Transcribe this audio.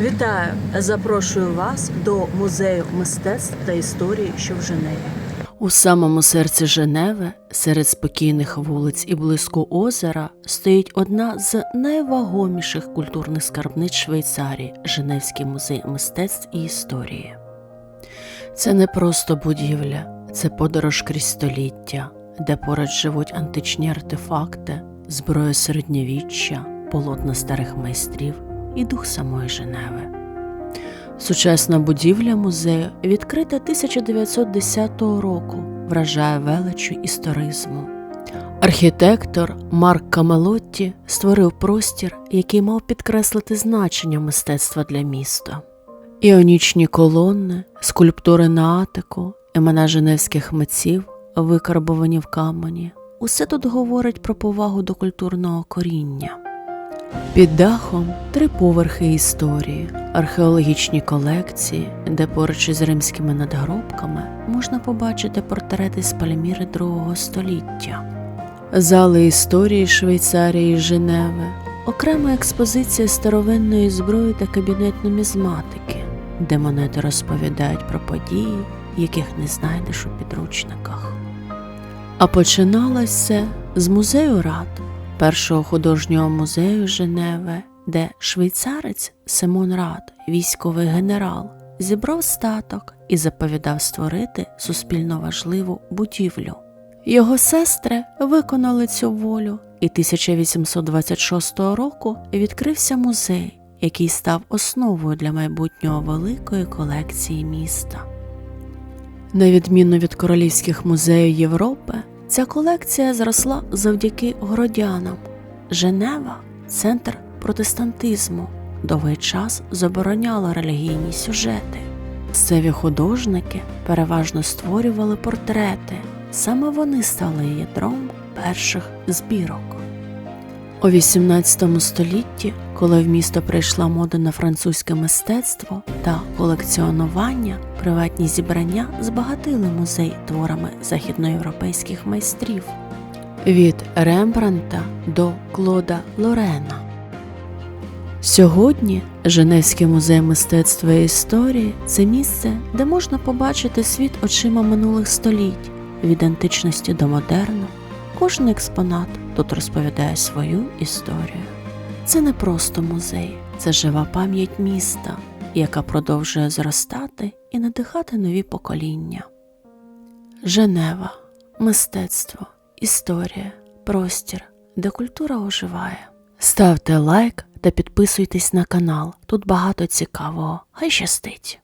Вітаю! Запрошую вас до музею мистецтв та історії, що в Женеві. У самому серці Женеви, серед спокійних вулиць і близько озера, стоїть одна з найвагоміших культурних скарбниць Швейцарії Женевський музей мистецтв і історії. Це не просто будівля, це подорож крізь століття, де поруч живуть античні артефакти, зброя середньовіччя, полотна старих майстрів і дух самої Женеви. Сучасна будівля музею, відкрита 1910 року, вражає величу історизму. Архітектор Марк Камелотті створив простір, який мав підкреслити значення мистецтва для міста. Іонічні колони, скульптури на атику, імена женевських митців, викарбовані в камені. Усе тут говорить про повагу до культурного коріння. Під дахом три поверхи історії, археологічні колекції, де поруч із римськими надгробками можна побачити портрети з Пальміри другого століття. Зали історії Швейцарії і Женеви, окрема експозиція старовинної зброї та кабінет нумізматики, де монети розповідають про події, яких не знайдеш у підручниках. А починалось все з музею рад, першого художнього музею Женеви, де швейцарець Симон Рад, військовий генерал, зібрав статок і заповідав створити суспільно важливу будівлю. Його сестри виконали цю волю, і 1826 року відкрився музей, який став основою для майбутнього великої колекції міста. На відміну від королівських музеїв Європи, ця колекція зросла завдяки городянам. Женева центр протестантизму, довгий час забороняла релігійні сюжети. Місцеві художники переважно створювали портрети, саме вони стали ядром перших збірок. У XVIII столітті, коли в місто прийшла мода на французьке мистецтво та колекціонування, приватні зібрання збагатили музей творами західноєвропейських майстрів від Рембранта до Клода Лорена. Сьогодні Женевський музей мистецтва і історії це місце, де можна побачити світ очима минулих століть від античності до модерну. Кожен експонат тут розповідає свою історію. Це не просто музей, це жива пам'ять міста, яка продовжує зростати і надихати нові покоління. Женева, мистецтво, історія, простір, де культура оживає. Ставте лайк та підписуйтесь на канал. Тут багато цікавого. Хай щастить!